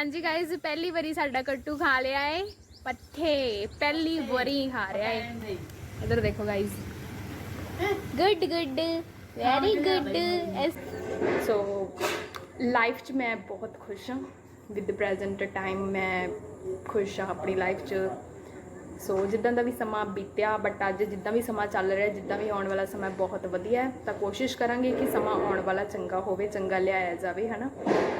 ਹਾਂਜੀ ਗਾਇਜ਼ ਪਹਿਲੀ ਵਾਰੀ ਸਾਡਾ ਕੱਟੂ ਖਾ ਲਿਆ ਏ। ਪੱਠੇ, ਪਹਿਲੀ ਵਾਰੀ ਖਾ ਰਿਹਾ ਏ। ਇਧਰ ਦੇਖੋ guys good good very good so life 'ਚ ਮੈਂ ਬਹੁਤ ਖੁਸ਼ ਹਾਂ। ਵਿਦ ਦ ਪ੍ਰੈਜ਼ੈਂਟ ਟਾਈਮ ਮੈਂ ਖੁਸ਼ ਹਾਂ ਆਪਣੀ ਲਾਈਫ 'ਚ। ਸੋ ਜਿੱਦਾਂ ਦਾ ਵੀ ਸਮਾਂ ਬੀਤਿਆ ਬਟ ਅੱਜ ਜਿੱਦਾਂ ਵੀ ਸਮਾਂ ਚੱਲ ਰਿਹਾ, ਜਿੱਦਾਂ ਵੀ ਆਉਣ ਵਾਲਾ ਸਮਾਂ ਬਹੁਤ ਵਧੀਆ ਹੈ। ਤਾਂ ਕੋਸ਼ਿਸ਼ ਕਰਾਂਗੇ ਕਿ ਸਮਾਂ ਆਉਣ ਵਾਲਾ ਚੰਗਾ ਹੋਵੇ, ਚੰਗਾ ਲਿਆਇਆ ਜਾਵੇ, ਹਨਾ? ਤਾਂ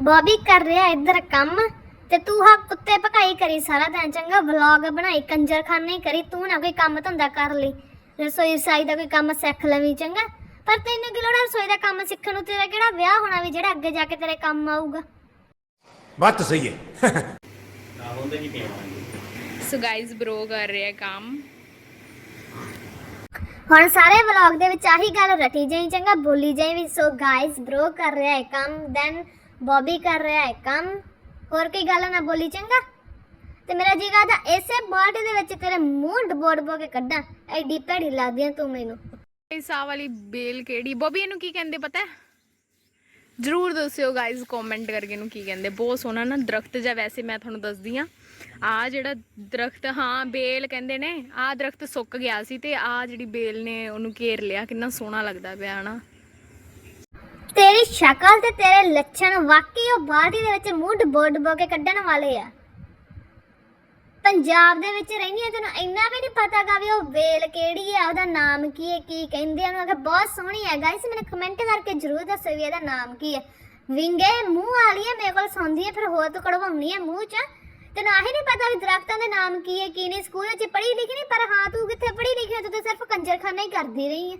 ਬੌਬੀ ਕਰ ਰਿਹਾ ਇੱਧਰ ਕੰਮ ਤੇ ਤੂੰ ਹਾ ਕੁੱਤੇ ਭਕਾਈ ਕਰੀ ਸਾਰਾ ਦਿਨ ਚੰਗਾ ਵਲੌਗ ਬਣਾਈ ਕੰਜਰਖਾਨੇ ਕਰੀ ਤੂੰ ਨਾ ਕੋਈ ਕੰਮ ਧੰਦਾ ਕਰ ਲਈ ਰਸੋਈ ਸਾਈ ਦਾ ਕੋਈ ਕੰਮ ਸਿੱਖ ਲਵੀਂ ਚੰਗਾ? ਪਰ ਤੈਨੂੰ ਕੀ ਲੋੜ ਆ ਰਸੋਈ ਦਾ ਕੰਮ ਸਿੱਖਣ ਨੂੰ? ਤੇਰਾ ਕਿਹੜਾ ਵਿਆਹ ਹੋਣਾ ਵੀ ਜਿਹੜਾ ਅੱਗੇ ਜਾ ਕੇ ਤੇਰੇ ਕੰਮ ਆਊਗਾ? ਬਾਤ ਸਹੀ ਹੈ। ਸੋ ਗਾਇਜ਼ ਬ్రో ਕਰ ਰਿਹਾ ਕੰਮ। ਹੁਣ ਸਾਰੇ ਵਲੌਗ ਦੇ ਵਿੱਚ ਆਹੀ ਗੱਲ ਰਟੀ ਜਾਈ ਚੰਗਾ ਬੋਲੀ ਜਾਈ ਵੀ ਸੋ ਗਾਇਸ ਬ్రో ਕਰ ਰਿਹਾ ਹੈ ਕੰਮ ਦੈਨ ਬੌਬੀ ਕਰ ਰਿਹਾ ਹੈ ਕੰਮ। ਹੋਰ ਕੋਈ ਗੱਲ ਨਾ ਬੋਲੀ ਚੰਗਾ। ਤੇ ਮੇਰਾ ਜੀ ਕਹਦਾ, ਇਸੇ ਬਾਲਟੀ ਦੇ ਵਿੱਚ ਤੇਰੇ ਮੂੰਹ ਡਬੋ ਡਬੋ ਕੇ ਕੱਢਾਂ। ਐਡੀ ਭੈੜੀ ਲੱਗਦੀ ਆ ਤੂੰ ਮੈਨੂੰ। ਇਸ ਆਹ ਵਾਲੀ ਬੇਲ ਕਿਹੜੀ? ਬੋਬੀ, ਇਹਨੂੰ ਕੀ ਕਹਿੰਦੇ ਪਤਾ ਹੈ? ਜਰੂਰ ਦੱਸਿਓ ਗਾਇਜ਼ ਕਮੈਂਟ ਕਰਕੇ ਇਹਨੂੰ ਕੀ ਕਹਿੰਦੇ। ਬਹੁਤ ਸੋਹਣਾ ਨਾ ਦਰਖਤ ਜਾਂ ਵੈਸੇ ਮੈਂ ਤੁਹਾਨੂੰ ਦੱਸਦੀ ਆ ਆ ਜਿਹੜਾ ਦਰਖਤ, ਹਾਂ, ਬੇਲ ਕਹਿੰਦੇ ਨੇ, ਆ ਦਰਖਤ ਸੁੱਕ ਗਿਆ ਸੀ ਤੇ ਆ ਜਿਹੜੀ ਬੇਲ ਨੇ ਉਹਨੂੰ ਘੇਰ ਲਿਆ। ਕਿੰਨਾ ਸੋਹਣਾ ਲੱਗਦਾ ਪਿਆ, ਹਨਾ? ਤੇਰੀ ਸ਼ਕਲ ਤੇ ਤੇਰੇ ਲੱਛਣ ਵਾਕਈ ਉਹ ਬਾਲਟੀ ਦੇ ਵਿੱਚ ਮੂੰਹ ਡਬੋ ਡਬੋ ਕੇ ਕੱਢਣ ਵਾਲੇ ਆ। ਪੰਜਾਬ ਦੇ ਵਿੱਚ ਰਹਿੰਦੀ ਆ, ਤੈਨੂੰ ਇੰਨਾ ਵੀ ਨਹੀਂ ਪਤਾਗਾ ਵੀ ਉਹ ਵੇਲ ਕਿਹੜੀ ਆ, ਉਹਦਾ ਨਾਮ ਕੀ ਹੈ ਕੀ ਕਹਿੰਦੇ ਉਹਨੂੰ ਅਗਰ ਬਹੁਤ ਸੋਹਣੀ ਹੈ ਗਾਇਸ ਮੈਨੂੰ ਕਮੈਂਟ ਕਰਕੇ ਜਰੂਰ ਦੱਸੋ ਵੀ ਇਹਦਾ ਨਾਮ ਕੀ ਹੈ ਵਿੰਗੇ, ਮੂੰਹ ਵਾਲੀ ਹੈ ਮੇਰੇ ਕੋਲ ਸੌਂਦੀ ਹੈ ਫਿਰ ਹੋਰ ਤੂੰ ਕਢਵਾਉਣੀ ਹੈ ਮੂੰਹ 'ਚ? ਤੈਨੂੰ ਆਹੀ ਨਹੀਂ ਪਤਾ ਵੀ ਦਰਖਤਾਂ ਦੇ ਨਾਮ ਕੀ ਹੈ ਕੀ ਨਹੀਂ? ਸਕੂਲ ਚ ਪੜ੍ਹੀ ਲਿਖੀ ਨਹੀਂ, ਪਰ ਹਾਂ, ਤੂੰ ਕਿੱਥੇ ਪੜ੍ਹੀ ਲਿਖੀ ਤੂੰ ਤਾਂ ਸਿਰਫ ਕੰਜਰਖਾਨਾ ਹੀ ਕਰਦੀ ਰਹੀ ਹੈ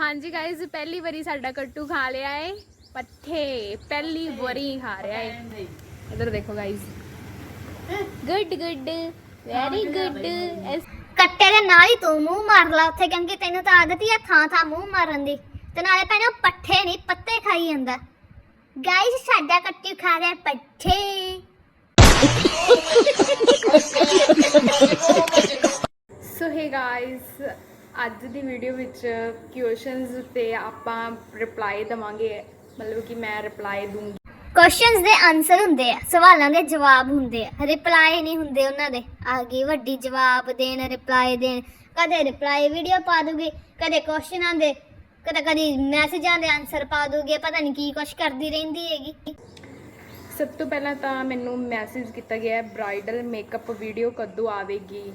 ਹਾਂਜੀ ਗਾਇਜ਼ ਪਹਿਲੀ ਵਾਰੀ ਸਾਡਾ ਕੱਟੂ ਖਾ ਲਿਆ ਏ। ਪੱਠੇ ਪਹਿਲੀ ਵਾਰੀ ਖਾ ਰਿਹਾ ਏ। ਇਧਰ ਦੇਖੋ guys good good very good ਕੱਟੇ ਦੇ ਨਾਲ ਹੀ ਤੂੰ ਮੂੰਹ ਮਾਰ ਲਾ ਉੱਥੇ ਕਿਉਂਕਿ ਤੈਨੂੰ ਤਾਂ ਆਦਤ ਹੀ ਆ ਥਾਂ ਥਾਂ ਮੂੰਹ ਮਾਰਨ ਦੀ। ਤੇ ਨਾਲੇ ਭੈਣੇ ਉਹ ਪੱਠੇ ਨਹੀਂ ਪੱਤੇ ਖਾਈ ਜਾਂਦਾ। ਗਾਇਸ ਸਾਡਾ ਕੱਟੂ ਖਾ ਰਿਹਾ ਪੱਠੇ। ਸੋ ਹੇ ਗਾਇਸ ਅੱਜ ਦੀ ਵੀਡੀਓ ਵਿੱਚ ਕੁਐਸਚਨਸ ਤੇ ਆਪਾਂ ਰਿਪਲਾਈ ਦਵਾਂਗੇ। ਮਤਲਬ ਕਿ ਮੈਂ ਰਿਪਲਾਈ ਦੂੰਗੀ। ਕੁਐਸਚਨਸ ਦੇ ਆਨਸਰ ਹੁੰਦੇ ਆ ਸਵਾਲਾਂ ਦੇ ਜਵਾਬ ਹੁੰਦੇ ਆ। ਰਿਪਲਾਈ ਨਹੀਂ ਹੁੰਦੇ ਉਹਨਾਂ ਦੇ। ਆ ਗਈ ਵੱਡੀ ਜਵਾਬ ਦੇਣ ਰਿਪਲਾਈ ਦੇਣ। ਕਦੇ ਰਿਪਲਾਈ ਵੀਡੀਓ ਪਾ ਦੂਗੀ ਕਦੇ ਕੁਐਸਚਨਾਂ ਦੇ ਕਦੇ ਕਦੀ ਮੈਸੇਜਾਂ ਦੇ ਆਨਸਰ ਪਾ ਦੂਗੀ। ਪਤਾ ਨਹੀਂ ਕੀ ਕੁਛ ਕਰਦੀ ਰਹਿੰਦੀ ਹੈਗੀ। ਸਭ ਤੋਂ ਪਹਿਲਾਂ ਤਾਂ ਮੈਨੂੰ ਮੈਸੇਜ ਕੀਤਾ ਗਿਆ ਹੈ ਬ੍ਰਾਈਡਲ ਮੇਕਅਪ ਵੀਡੀਓ ਕਦੋਂ ਆਵੇਗੀ?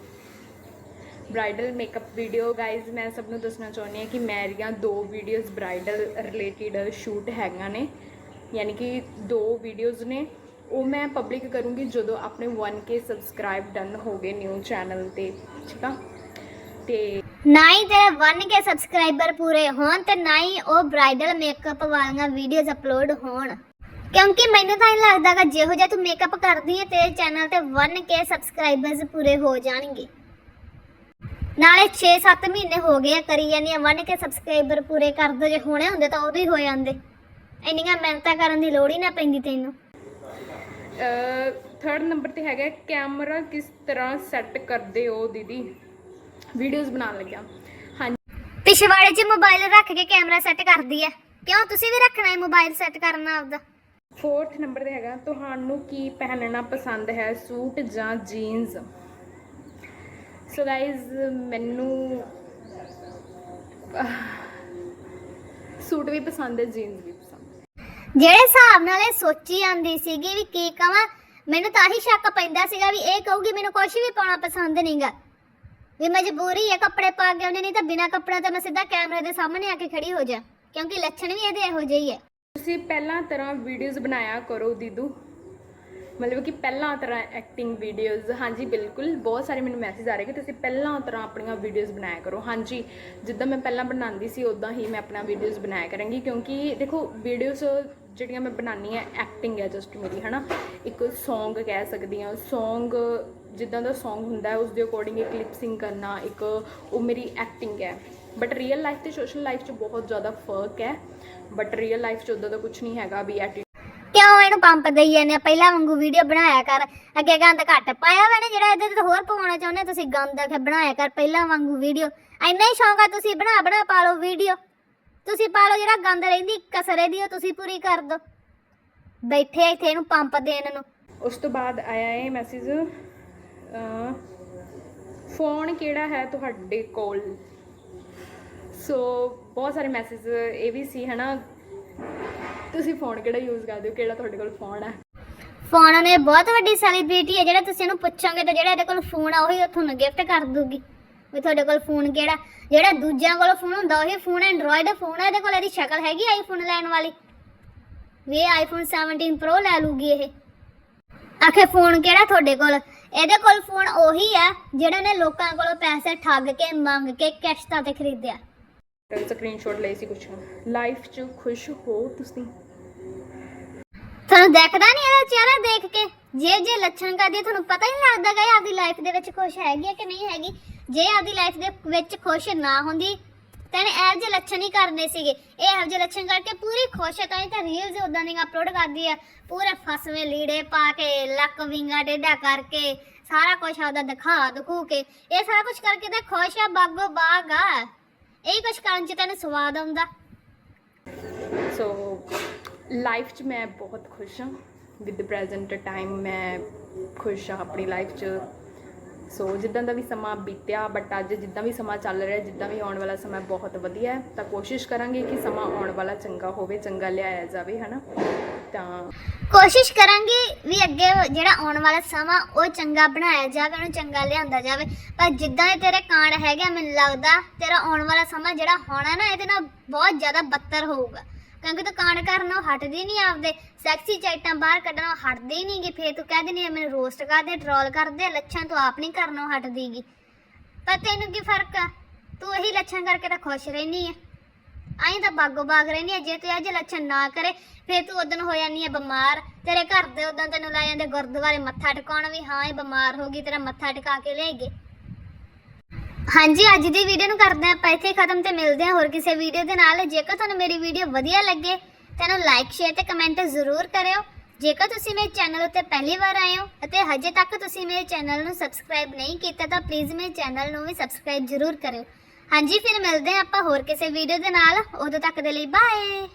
ਬ੍ਰਾਈਡਲ ਮੇਕਅਪ ਵੀਡੀਓ ਗਾਇਜ਼ ਮੈਂ ਸਭ ਨੂੰ ਦੱਸਣਾ ਚਾਹੁੰਦੀ ਹਾਂ ਕਿ ਮੇਰੀਆਂ ਦੋ ਵੀਡੀਓਜ਼ ਬ੍ਰਾਈਡਲ ਰਿਲੇਟਡ ਸ਼ੂਟ ਹੈਗੀਆਂ ਨੇ। ਯਾਨੀ ਕਿ ਦੋ ਵੀਡੀਓਜ਼ ਨੇ। ਉਹ ਮੈਂ ਪਬਲਿਕ ਕਰੂੰਗੀ ਜਦੋਂ ਆਪਣੇ 1k ਸਬਸਕ੍ਰਾਈਬ ਡਨ ਹੋ ਗਏ ਨਿਊ ਚੈਨਲ ਤੇ, ਠੀਕ ਆ? ਤੇ ਨਾ ਹੀ ਤੇਰੇ 1k ਸਬਸਕ੍ਰਾਈਬਰ ਪੂਰੇ ਹੋਣ ਤੇ ਨਾ ਹੀ ਉਹ ਬ੍ਰਾਈਡਲ ਮੇਕਅਪ ਵਾਲੀਆਂ ਵੀਡੀਓਜ਼ ਅਪਲੋਡ ਹੋਣ। ਕਿਉਂਕਿ ਮੈਨੂੰ ਤਾਂ ਇਹ ਲੱਗਦਾ ਕਿ ਜਿਹੋ ਜਿਹਾ ਤੂੰ ਮੇਕਅਪ ਕਰਦੀ ਹੈ ਤੇਰੇ ਚੈਨਲ ਤੇ 1k ਸਬਸਕ੍ਰਾਈਬਰਸ ਪੂਰੇ ਹੋ ਜਾਣਗੇ। ਨਾਲੇ 6-7 ਮਹੀਨੇ ਹੋ ਗਏ ਆ ਕਰੀ ਜਾਂਦੀ ਆ 1k ਸਬਸਕ੍ਰਾਈਬਰ ਪੂਰੇ ਕਰ ਦੋ ਜੇ ਹੋਣੇ ਹੁੰਦੇ ਤਾਂ ਉਦੋਂ ਹੀ ਹੋ ਜਾਂਦੇ। ਇੰਨੀਆਂ ਮਿਹਨਤਾਂ ਕਰਨ ਦੀ ਲੋੜ ਹੀ ਨਾ ਪੈਂਦੀ ਤੈਨੂੰ। ਥਰਡ ਨੰਬਰ ਤੇ ਹੈਗਾ ਕੈਮਰਾ ਕਿਸ ਤਰ੍ਹਾਂ ਸੈੱਟ ਕਰਦੇ ਹੋ ਦੀਦੀ? ਵੀਡੀਓਜ਼ ਬਣਾਉਣ ਲੱਗਿਆ। ਹਾਂਜੀ। ਪਿਛਵਾੜੇ 'ਚ ਮੋਬਾਈਲ ਰੱਖ ਕੇ ਕੈਮਰਾ ਸੈੱਟ ਕਰਦੀ ਆ। ਕਿਉਂ? ਤੁਸੀਂ ਵੀ ਰੱਖਣਾ ਹੈ ਮੋਬਾਈਲ ਸੈੱਟ ਕਰਨਾ ਆਪਦਾ। ਫੋਰਥ ਨੰਬਰ ਤੇ ਹੈਗਾ ਤੁਹਾਨੂੰ ਕੀ ਪਹਿਨਣਾ ਪਸੰਦ ਹੈ? ਸੂਟ ਜਾਂ ਜੀਨਸ ਸੋ ਗਾਇਜ਼ ਮੈਨੂੰ ਸੂਟ ਵੀ ਪਸੰਦ ਹੈ ਜੀਨਸ ਵੀ ਪਸੰਦ ਹੈ। ਜਿਹੜੇ ਹਿਸਾਬ ਨਾਲ ਇਹ ਸੋਚੀ ਜਾਂਦੀ ਸੀਗੀ ਵੀ ਕੀ ਕਵਾਂ ਮੈਨੂੰ ਤਾਂ ਆਹੀ ਸ਼ੱਕ ਪੈਂਦਾ ਸੀਗਾ ਵੀ ਇਹ ਕਹੂਗੀ ਮੈਨੂੰ ਕੁਝ ਵੀ ਪਾਉਣਾ ਪਸੰਦ ਨਹੀਂਗਾ। ਵੀ ਮਜਬੂਰੀ ਹੈ ਕੱਪੜੇ ਪਾ ਕੇ ਉਹਨੇ ਨਹੀਂ ਤਾਂ ਬਿਨਾਂ ਕੱਪੜਿਆਂ ਤੋਂ ਮੈਂ ਸਿੱਧਾ ਕੈਮਰੇ ਦੇ ਸਾਹਮਣੇ ਆ ਕੇ ਖੜੀ ਹੋ ਜਾ ਕਿਉਂਕਿ ਲੱਛਣ ਵੀ ਇਹਦੇ ਇਹੋ ਜਿਹੇ ਹੀ ਹੈ। ਤੁਸੀਂ ਪਹਿਲਾਂ ਤਰ੍ਹਾਂ ਵੀਡੀਓਜ਼ ਬਣਾਇਆ ਕਰੋ ਦੀਦੂ। ਮਤਲਬ ਕਿ ਪਹਿਲਾਂ ਤਰ੍ਹਾਂ ਐਕਟਿੰਗ ਵੀਡੀਓਜ਼ ਹਾਂਜੀ, ਬਿਲਕੁਲ, ਬਹੁਤ ਸਾਰੇ ਮੈਨੂੰ ਮੈਸੇਜ ਆ ਰਹੇ ਕਿ ਤੁਸੀਂ ਪਹਿਲਾਂ ਤਰ੍ਹਾਂ ਆਪਣੀਆਂ ਵੀਡੀਓਜ਼ ਬਣਾਇਆ ਕਰੋ। ਹਾਂਜੀ, ਜਿੱਦਾਂ ਮੈਂ ਪਹਿਲਾਂ ਬਣਾਉਂਦੀ ਸੀ ਉਦਾਂ ਹੀ ਮੈਂ ਆਪਣਾ ਵੀਡੀਓਜ਼ ਬਣਾਇਆ ਕਰਾਂਗੀ ਕਿਉਂਕਿ ਦੇਖੋ ਵੀਡੀਓਜ਼ ਜਿਹੜੀਆਂ ਮੈਂ ਬਣਾਉਂਦੀ ਆ ਐਕਟਿੰਗ ਹੈ ਜਸਟ ਮੇਰੀ, ਹਨਾ? ਇੱਕ Song ਕਹਿ ਸਕਦੀ ਹਾਂ, Song ਜਿੱਦਾਂ ਦਾ Song ਹੁੰਦਾ ਹੈ ਉਸ ਦੇ ਅਕੋਰਡਿੰਗ ਇੱਕ ਲਿਪ ਕਰਨਾ, ਇੱਕ ਉਹ ਮੇਰੀ ਐਕਟਿੰਗ ਹੈ। ਬਟ ਰੀਅਲ ਲਾਈਫ ਤੇ ਸੋਸ਼ਲ ਲਾਈਫ 'ਚ ਬਹੁਤ ਜ਼ਿਆਦਾ ਫ਼ਰਕ ਹੈ ਬਟ ਰੀਅਲ ਲਾਈਫ 'ਚ ਉਦਾਂ ਦਾ ਕੁਝ ਨਹੀਂ ਹੈਗਾ ਵੀ ਐਟੀ ਕਿਉਂ ਇਹਨੂੰ ਪੰਪ ਦੇਈ ਜਾਂਦੇ ਆ? ਪਹਿਲਾਂ ਵਾਂਗੂ ਵੀਡੀਓ ਬਣਾਇਆ ਕਰ। ਅੱਗੇ ਗੰਦ ਘੱਟ ਪਾਇਆ ਵਾ ਨਾ ਜਿਹੜਾ ਇਹਦੇ ਤੇ ਹੋਰ ਪਵਾਉਣਾ ਚਾਹੁੰਦੇ ਤੁਸੀਂ ਗੰਦ ਆਖੇ ਬਣਾਇਆ ਕਰ ਪਹਿਲਾਂ ਵਾਂਗੂ ਵੀਡੀਓ ਇੰਨਾ ਹੀ ਸ਼ੌਂਕ ਆ, ਤੁਸੀਂ ਬਣਾ ਬਣਾ ਪਾ ਲਓ ਵੀਡੀਓ ਤੁਸੀਂ ਪਾ ਲਓ ਜਿਹੜਾ ਗੰਦ ਰਹਿੰਦੀ, ਕਸਰੇ ਦੀ, ਉਹ ਤੁਸੀਂ ਪੂਰੀ ਕਰ ਦਿਓ ਬੈਠੇ ਇੱਥੇ ਇਹਨੂੰ ਪੰਪ ਦੇਣ ਨੂੰ। ਉਸ ਤੋਂ ਬਾਅਦ ਆਇਆ ਇਹ ਮੈਸੇਜ ਫੋਨ ਕਿਹੜਾ ਹੈ ਤੁਹਾਡੇ ਕੋਲ? ਸੋ ਬਹੁਤ ਸਾਰੇ ਮੈਸੇਜ ਇਹ ਵੀ ਸੀ, ਹਨਾ? ਤੁਸੀਂ ਫੋਨ ਕਿਹੜਾ ਯੂਜ਼ ਕਰਦੇ ਹੋ? ਕਿਹੜਾ ਤੁਹਾਡੇ ਕੋਲ ਫੋਨ ਹੈ? ਫੋਨ ਨੇ ਬਹੁਤ ਵੱਡੀ ਸੈਲੀਬ੍ਰਿਟੀ ਹੈ ਜਿਹੜਾ ਤੁਸੀਂ ਇਹਨੂੰ ਪੁੱਛੋਗੇ ਤਾਂ ਜਿਹੜਾ ਇਹਦੇ ਕੋਲ ਫੋਨ ਆ ਉਹੀ ਤੁਹਾਨੂੰ ਗਿਫਟ ਕਰ ਦੂਗੀ। ਵੀ ਤੁਹਾਡੇ ਕੋਲ ਫੋਨ ਕਿਹੜਾ ਜਿਹੜਾ ਦੂਜਿਆਂ ਕੋਲ ਫੋਨ ਹੁੰਦਾ ਉਹੀ ਫੋਨ ਐਂਡਰੋਇਡ ਫੋਨ ਹੈ ਇਹਦੇ ਕੋਲ ਇਹਦੀ ਸ਼ਕਲ ਹੈਗੀ ਆਈਫੋਨ ਲੈਣ ਵਾਲੀ? ਵੀ ਇਹ ਆਈਫੋਨ 17 ਪ੍ਰੋ ਲੈ ਲੂਗੀ ਇਹ। ਆਖੇ ਫੋਨ ਕਿਹੜਾ ਤੁਹਾਡੇ ਕੋਲ? ਇਹਦੇ ਕੋਲ ਫੋਨ ਉਹੀ ਹੈ ਜਿਹੜਾ ਨੇ ਲੋਕਾਂ ਕੋਲੋਂ ਪੈਸੇ ਠੱਗ ਕੇ ਮੰਗ ਕੇ ਕਿਸ਼ਤਾਂ ਤੇ ਖਰੀਦਿਆ। ਸਕਰੀਨਸ਼ਾਟ ਲਈ ਸੀ ਕੁਛ। ਲਾਈਫ 'ਚ ਖੁਸ਼ ਹੋ ਤੁਸੀਂ? ਤੁਹਾਨੂੰ ਦੇਖਦਾ ਨਹੀਂ ਇਹਦਾ ਚਿਹਰਾ ਦੇਖ ਕੇ? ਜੇ ਜੇ ਲੱਛਣ ਕਰਦੀ ਹੈ, ਤੁਹਾਨੂੰ ਪਤਾ ਹੀ ਨਹੀਂ ਲੱਗਦਾ ਕਿ ਆਪਦੀ ਲਾਈਫ ਦੇ ਵਿੱਚ ਖੁਸ਼ ਹੈਗੀ ਹੈ ਕਿ ਨਹੀਂ ਹੈਗੀ। ਜੇ ਆਪਦੀ ਲਾਈਫ ਦੇ ਵਿੱਚ ਖੁਸ਼ ਨਾ ਹੁੰਦੀ ਤਾਂ ਇਹਨੇ ਇਹੋ ਜਿਹੇ ਲੱਛਣ ਹੀ ਕਰਨੇ ਸੀਗੇ। ਇਹ ਇਹੋ ਜਿਹੇ ਲੱਛਣ ਕਰਕੇ ਪੂਰੀ ਖੁਸ਼ ਹੈ ਤਾਂ ਇਹ ਤਾਂ ਰੀਲਸ ਉਦਾਂ ਦੀਆਂ ਅਪਲੋਡ ਕਰਦੀ ਹੈ ਪੂਰੇ ਫਸਵੇਂ ਲੀੜੇ ਪਾ ਕੇ ਲੱਕ ਵਿੰਗਾ ਟੇਢਾ ਕਰਕੇ ਸਾਰਾ ਕੁਝ ਆਪਦਾ ਦਿਖਾ ਦਿਖੂ ਕੇ। ਇਹ ਸਾਰਾ ਕੁਝ ਕਰਕੇ ਤਾਂ ਖੁਸ਼ ਆ ਬਾਗੋ ਬਾਗ ਆ। ਇਹ ਕੁਝ ਕਰਨ ਚ ਤੈਨੂੰ ਸਵਾਦ ਆਉਂਦਾ। ਸੋ ਲਾਈਫ 'ਚ ਮੈਂ ਬਹੁਤ ਖੁਸ਼ ਹਾਂ। ਵਿਦ ਪ੍ਰੈਜ਼ੈਂਟ ਟਾਈਮ ਮੈਂ ਖੁਸ਼ ਹਾਂ ਆਪਣੀ ਲਾਈਫ 'ਚ। ਸੋ ਜਿੱਦਾਂ ਦਾ ਵੀ ਸਮਾਂ ਬੀਤਿਆ ਬਟ ਅੱਜ ਜਿੱਦਾਂ ਵੀ ਸਮਾਂ ਚੱਲ ਰਿਹਾ, ਜਿੱਦਾਂ ਵੀ ਆਉਣ ਵਾਲਾ ਸਮਾਂ ਬਹੁਤ ਵਧੀਆ ਹੈ, ਤਾਂ ਕੋਸ਼ਿਸ਼ ਕਰਾਂਗੇ ਕਿ ਸਮਾਂ ਆਉਣ ਵਾਲਾ ਚੰਗਾ ਹੋਵੇ, ਚੰਗਾ ਲਿਆਇਆ ਜਾਵੇ, ਹਨਾ? ਤਾਂ ਕੋਸ਼ਿਸ਼ ਕਰਾਂਗੀ ਵੀ ਅੱਗੇ ਜਿਹੜਾ ਆਉਣ ਵਾਲਾ ਸਮਾਂ, ਉਹ ਚੰਗਾ ਬਣਾਇਆ ਜਾਵੇ, ਉਹਨੂੰ ਚੰਗਾ ਲਿਆਂਦਾ ਜਾਵੇ। ਪਰ ਜਿੱਦਾਂ ਦੇ ਤੇਰੇ ਕਾਂਡ ਹੈਗਾ ਮੈਨੂੰ ਲੱਗਦਾ ਤੇਰਾ ਆਉਣ ਵਾਲਾ ਸਮਾਂ ਜਿਹੜਾ ਹੋਣਾ ਨਾ, ਇਹਦੇ ਨਾਲ ਬਹੁਤ ਜ਼ਿਆਦਾ ਬੱਤਰ ਹੋਊਗਾ। ਕਿਉਂਕਿ ਤੂੰ ਕਾਂਡ ਕਰਨੋਂ ਹਟਦੀ ਨਹੀਂ ਆਪਦੇ। ਸੈਕਸੀ ਚਾਈਟਾਂ ਬਾਹਰ ਕੱਢਣੋਂ ਹਟਦੀ ਨਹੀਂਗੀ ਫੇਰ ਤੂੰ ਕਹਿ ਦਿੰਦੀ ਆ, ਮੈਨੂੰ ਰੋਸਟ ਕਰਦੇ ਟਰੋਲ ਕਰਦੇ ਲੱਛਣ ਤੂੰ ਆਪ ਨਹੀਂ ਕਰਨੋਂ ਹਟਦੀਗੀ ਪਰ ਤੈਨੂੰ ਕੀ ਫ਼ਰਕ ਆ? ਤੂੰ ਇਹੀ ਲੱਛਣ ਕਰਕੇ ਤਾਂ ਖੁਸ਼ ਰਹਿਨੀ ਆ। ਆਈ ਤਾਂ ਬਾਗੋ ਬਾਗ ਰਹਿਨੀ ਆ। ਜੇ ਤੂੰ ਅੱਜ ਲੱਛਣ ਨਾ ਕਰੇ, ਫੇਰ ਤੂੰ ਉਦੋਂ ਹੋ ਜਾਨੀ ਆ ਬਿਮਾਰ। ਤੇਰੇ ਘਰ ਦੇ ਉਦੋਂ ਤੈਨੂੰ ਲੈ ਜਾਂਦੇ ਗੁਰਦੁਆਰੇ ਮੱਥਾ ਟਿਕਾਉਣ ਵੀ, ਹਾਂ ਇਹ ਬਿਮਾਰ ਹੋ ਗਈ, ਤੇਰਾ ਮੱਥਾ ਟਿਕਾ ਕੇ ਲੈ ਗਏ। ਹਾਂਜੀ, ਅੱਜ ਦੀ ਵੀਡੀਓ ਨੂੰ ਕਰਦੇ ਆਪਾਂ ਇੱਥੇ ਖਤਮ ਤੇ ਮਿਲਦੇ ਹਾਂ ਹੋਰ ਕਿਸੇ ਵੀਡੀਓ ਦੇ ਨਾਲ। ਜੇਕਰ ਤੁਹਾਨੂੰ ਮੇਰੀ ਵੀਡੀਓ ਵਧੀਆ ਲੱਗੇ, ਤਾਂ ਇਹਨੂੰ ਲਾਈਕ ਸ਼ੇਅਰ ਤੇ ਕਮੈਂਟ ਜ਼ਰੂਰ ਕਰਿਓ। ਜੇਕਰ ਤੁਸੀਂ ਮੇਰੇ ਚੈਨਲ ਉੱਤੇ ਪਹਿਲੀ ਵਾਰ ਆਏ ਹੋ ਅਤੇ ਹਜੇ ਤੱਕ ਤੁਸੀਂ ਮੇਰੇ ਚੈਨਲ ਨੂੰ ਸਬਸਕ੍ਰਾਈਬ ਨਹੀਂ ਕੀਤਾ, ਤਾਂ ਪਲੀਜ਼ ਮੇਰੇ ਚੈਨਲ ਨੂੰ ਵੀ ਸਬਸਕ੍ਰਾਈਬ ਜ਼ਰੂਰ ਕਰਿਓ। ਹਾਂਜੀ, ਫਿਰ ਮਿਲਦੇ ਹਾਂ ਆਪਾਂ ਹੋਰ ਕਿਸੇ ਵੀਡੀਓ ਦੇ ਨਾਲ। ਉਦੋਂ ਤੱਕ ਦੇ ਲਈ ਬਾਏ